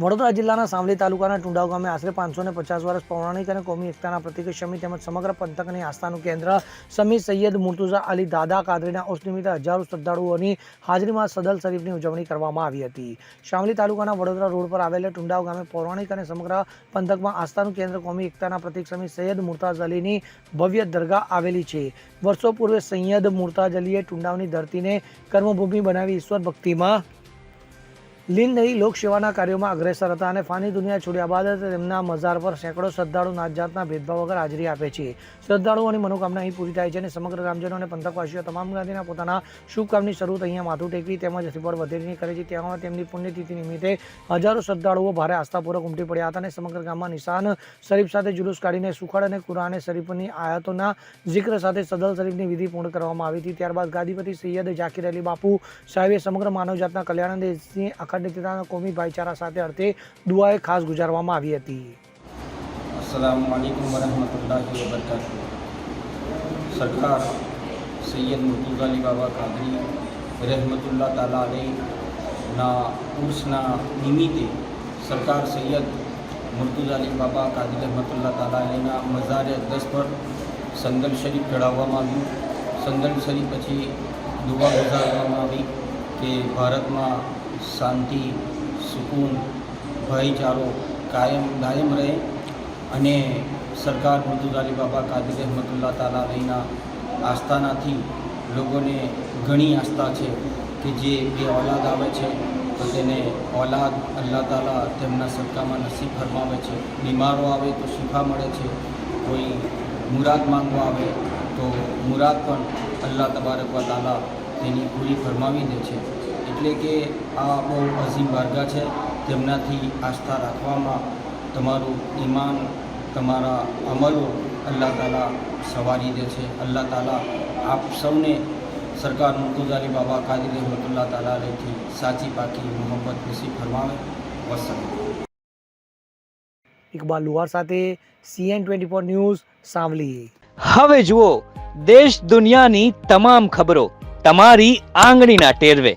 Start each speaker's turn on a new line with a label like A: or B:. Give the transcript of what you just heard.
A: વડોદરા જિલ્લાના સાવલી તાલુકાના ટુંડાવ ગામે આશરે પાંચસો ને પચાસ વર્ષ પૌરાણિક અને કોમી એકતાના પ્રતિક શમી તેમજ સમગ્ર પંથકની આસ્થાનું કેન્દ્ર સમી સૈયદ મુર્તુઝા અલી દાદા કાદરીના ઉર્સ નિમિત્તે હજારો શ્રદ્ધાળુઓની હાજરીમાં સદલ શરીફની ઉજવણી કરવામાં આવી હતી. શામલી તાલુકાના વડોદરા રોડ પર આવેલા ટુંડાવ ગામે પૌરાણિક અને સમગ્ર પંથકમાં આસ્થાનું કેન્દ્ર કોમી એકતાના પ્રતિક સમી સૈયદ મુર્તાઝ અલીની ભવ્ય દરગાહ આવેલી છે. વર્ષો પૂર્વે સૈયદ મુર્તાઝ અલીએ ટુંડાવની ધરતીને કર્મભૂમિ બનાવી ઈશ્વર ભક્તિમાં લીન નહીં લોકસેવાના કાર્યોમાં અગ્રેસર હતા અને ફાની દુનિયા છોડ્યા બાદ તેમના મઝાર પર સેંકડો શ્રદ્ધાળુ નાતજાતના ભેદભાવ વગર હાજરી આપે છે. શ્રદ્ધાળુઓની મનોકામના અહીં પૂરી થાય છે અને સમગ્ર ગ્રામજનો અને પંથકવાસીઓ તમામ જ્ઞાતિના પોતાના શુભકામની શરૂઆત અહીંયા માથું ટેકવી તેમજ શ્રીફળ વધેરીની કરે છે. ત્યાં તેમની પુણ્યતિથિ નિમિત્તે હજારો શ્રદ્ધાળુઓ ભારે આસ્થાપૂર્વક ઉમટી પડ્યા હતા અને સમગ્ર ગામમાં નિશાન શરીફ સાથે જુલુસ કાઢીને સુખડ અને કુરાને શરીફની આયાતોના જિક્ર સાથે સદલ શરીફની વિધિ પૂર્ણ કરવામાં આવી હતી. ત્યારબાદ ગાદીપતિ સૈયદ જાકીર અલી બાપુ સાહેબે સમગ્ર માનવજાતના કલ્યાણ દેશની અખંડિતતા કોમી ભાઈચારા સાથે અર્થે દુઆએ ખાસ ગુજારવામાં આવી હતી.
B: અસલામ વાલેકુમ વરહમતુલ્લાહિ વબરકાતુ સરકાર સૈયદ મુર્તુઝાલી બાબા કાદરી રહેમતુલ્લાહ તાલા અલીના ઉર્સના નિમિત્તે સરકાર સૈયદ મુર્તુઝાલી બાબા કાદરી રહેમતુલ્લાહ તાલા અલીના મઝારે દસ પર સંદલ શરીફ ચઢાવવામાં આવ્યું. સંદલ શરીફ પછી દુવા ગુજારવામાં આવી કે ભારતમાં શાંતિ, સુકૂન, ભાઈચારો કાયમ દાયમ રહે અને સરકાર મુર્તુઝાલી બાબા કાદિર રહેમતુલ્લાહ તાલા રહીના આસ્થાનાથી લોકોને ઘણી આસ્થા છે કે જે બે ઓલાદ આવે છે તો તેને ઓલાદ અલ્લાહ તાલા તેમના સદકામાં નસીબ ફરમાવે છે. બીમારો આવે તો શિફા મળે છે. કોઈ મુરાદ માંગવા આવે તો મુરાદ પણ અલ્લાહ તબારક તાલા તેની પૂરી ફરમાવી દે છે. એટલે કે આ બહુ અઝીમ બારગા છે. તેમનાથી આસ્થા રાખવામાં તમારું ઈમાન તમારા અમલો અલ્લાહ તાલા સવારી દે છે. અલ્લાહ તાલા આપ સૌને સરકાર મુર્તુઝાલી બાબા કાદી રહેમતુલ્લાહ તાલા અલીથી સાચી પાકી મોહબ્બત નસીબ ફરમાવે. વસલમ
A: ઇકબાલ લુહાર સાથે CN twenty four news Savli.
C: હવે જુઓ દેશ દુનિયાની તમામ ખબરો તમારી આંગળીના ટેરવે.